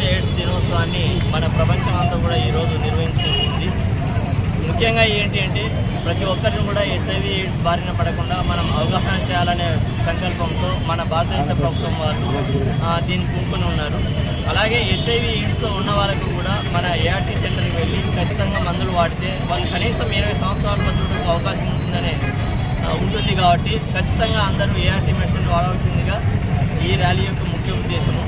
ప్రపంచ ఎయిడ్స్ దినోత్సవాన్ని మన ప్రపంచం అంతా కూడా ఈరోజు నిర్వహించుకుంటుంది. ముఖ్యంగా ఏంటి అంటే ప్రతి ఒక్కరిని కూడా హెచ్ఐవి ఎయిడ్స్ బారిన పడకుండా మనం అవగాహన చేయాలనే సంకల్పంతో మన భారతదేశ ప్రభుత్వం వారు దీన్ని పూనుకొని ఉన్నారు. అలాగే హెచ్ఐవి ఎయిడ్స్తో ఉన్న వాళ్ళకు కూడా మన ఏఆర్టీ సెంటర్కి వెళ్ళి ఖచ్చితంగా మందులు వాడితే వాళ్ళు కనీసం ఇరవై సంవత్సరాల బతుకు అవకాశం ఉంటుందనే ఉంటుంది కాబట్టి ఖచ్చితంగా అందరూ ఏఆర్టీ మెడిసిన్ వాడవలసిందిగా ఈ ర్యాలీ యొక్క ముఖ్య ఉద్దేశము.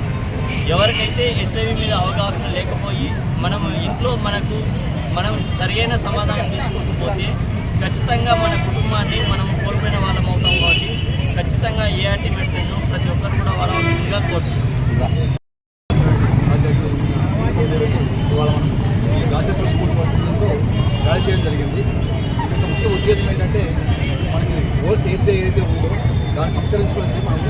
ఎవరికైతే హెచ్ఐవి మీద అవగాహన లేకపోయి మనం ఇంట్లో మనకు మనం సరియైన సమాధానం తీసుకుంటూ ఖచ్చితంగా మన కుటుంబాన్ని మనం కోల్పోయిన వాళ్ళం అవుతాం కాబట్టి ఖచ్చితంగా ఏఆర్టీ మెడిసిన్ను ప్రతి ఒక్కరు కూడా వాడవలసిందిగా కోరుతున్నాం రాజేశ్వర స్కూల్ పద్ధతితో ర్యాలీ చేయడం జరిగింది. ఇది ముఖ్య ఉద్దేశం ఏంటంటే మనకి ఓస్ట్ ఏస్తే ఏదైతే ఉందో దాన్ని సంస్కరించుకోవాల్సి మనం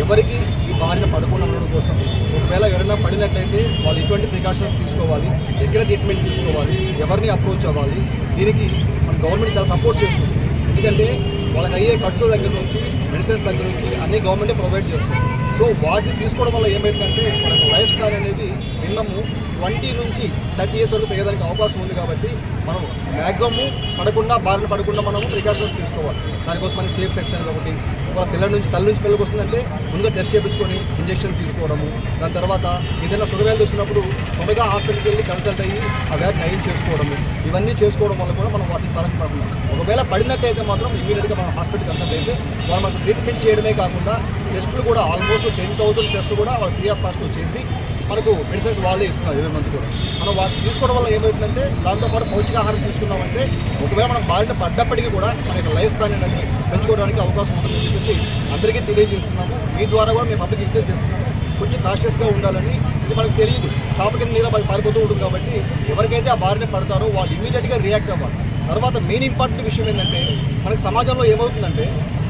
ఎవరికి ఈ బారిన పడకుండా ఉండడం కోసం ఒకవేళ ఎవరైనా పడినట్లయితే వాళ్ళు ఎటువంటి ప్రికాషన్స్ తీసుకోవాలి ఎక్కడ ట్రీట్మెంట్ తీసుకోవాలి ఎవరిని అప్రోచ్ అవ్వాలి దీనికి మన గవర్నమెంట్ చాలా సపోర్ట్ చేస్తుంది. ఎందుకంటే వాళ్ళకి అయ్యే ఖర్చుల దగ్గర నుంచి మెడిసిన్స్ దగ్గర నుంచి అన్ని గవర్నమెంటే ప్రొవైడ్ చేస్తుంది. సో వాటిని తీసుకోవడం వల్ల ఏమైందంటే మనకు లైఫ్ స్టైల్ అనేది మినిమము ట్వంటీ నుంచి థర్టీ ఇయర్స్ వరకు తెగడానికి అవకాశం ఉంది కాబట్టి మనం మ్యాక్సిమము పడకుండా బారిన పడకుండా మనము ప్రికాషన్స్ తీసుకోవాలి. దానికోసం మనకి సేఫ్ సెక్షన్ ఒకటి ఒక పిల్లల నుంచి తల్లి నుంచి పిల్లలకు వస్తుందంటే ముందుగా టెస్ట్ చేయించుకొని ఇంజెక్షన్ తీసుకోవడము. దాని తర్వాత ఏదైనా సుఖవేలు వచ్చినప్పుడు త్వరగా హాస్పిటల్కి వెళ్ళి కన్సల్ట్ అయ్యి ఆ వ్యాధి నయం చేసుకోవడము. ఇవన్నీ చేసుకోవడం వల్ల కూడా మనం వాటిని పరకు పడుతున్నాం ఒకవేళ పడినట్టయితే మాత్రం ఇమీడియట్గా మనం హాస్పిటల్ కన్సల్ట్ అయితే వాళ్ళు మనకు ట్రీట్మెంట్ చేయడమే కాకుండా టెస్టులు కూడా ఆల్మోస్ట్ టెన్ థౌసండ్ టెస్ట్ కూడా వాళ్ళు ఫ్రీ ఆఫ్ కాస్ట్ చేసి మనకు మెడిసిన్స్ వాళ్ళే ఇస్తున్నారు ఎవరి మంది కూడా. మనం వాటిని తీసుకోవడం వల్ల ఏమవుతుందంటే దాంతోపాటు పౌష్టికాహారం తీసుకున్నామంటే ఒకవేళ మనం బారిన పడ్డప్పటికీ కూడా మన యొక్క లైఫ్ స్పాన్ అనేది పెంచుకోవడానికి అవకాశం ఉంటుందని చెప్పేసి అందరికీ తెలియజేస్తున్నాము. మీ ద్వారా కూడా మేము పబ్లిక్ రిక్వెస్ట్ చేస్తున్నాము. కొంచెం కాషియస్గా ఉండాలని ఇది మనకు తెలియదు. చాప కింద నీళ్ళ పారిపోతూ ఉంటుంది కాబట్టి ఎవరికైతే ఆ బారిన పడతారో వాళ్ళు ఇమీడియట్గా రియాక్ట్ అవ్వాలి. తర్వాత మెయిన్ ఇంపార్టెంట్ విషయం ఏంటంటే మనకి సమాజంలో ఏమవుతుందంటే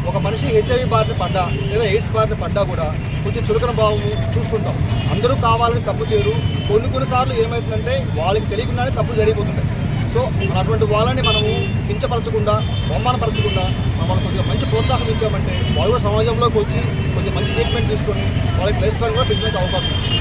ఒక మనిషి హెచ్ఐవి బారిన పడ్డా లేదా ఎయిడ్స్ బారిన పడ్డా కూడా కొంచెం చులకన భావము చూస్తుంటాం. అందరూ కావాలని తప్పు చేయరు. కొన్ని కొన్నిసార్లు ఏమవుతుందంటే వాళ్ళకి తెలియకుండానే తప్పు జరిగిపోతుంటాయి. సో అటువంటి వాళ్ళని మనము కించపరచకుండా అవమానపరచకుండా మనం కొంచెం మంచి ప్రోత్సాహం ఇచ్చామంటే వాళ్ళు కూడా సమాజంలోకి వచ్చి కొంచెం మంచి ట్రీట్మెంట్ తీసుకొని వాళ్ళకి ప్లేస్ కూడా పెంచడానికి అవకాశం. ఉంది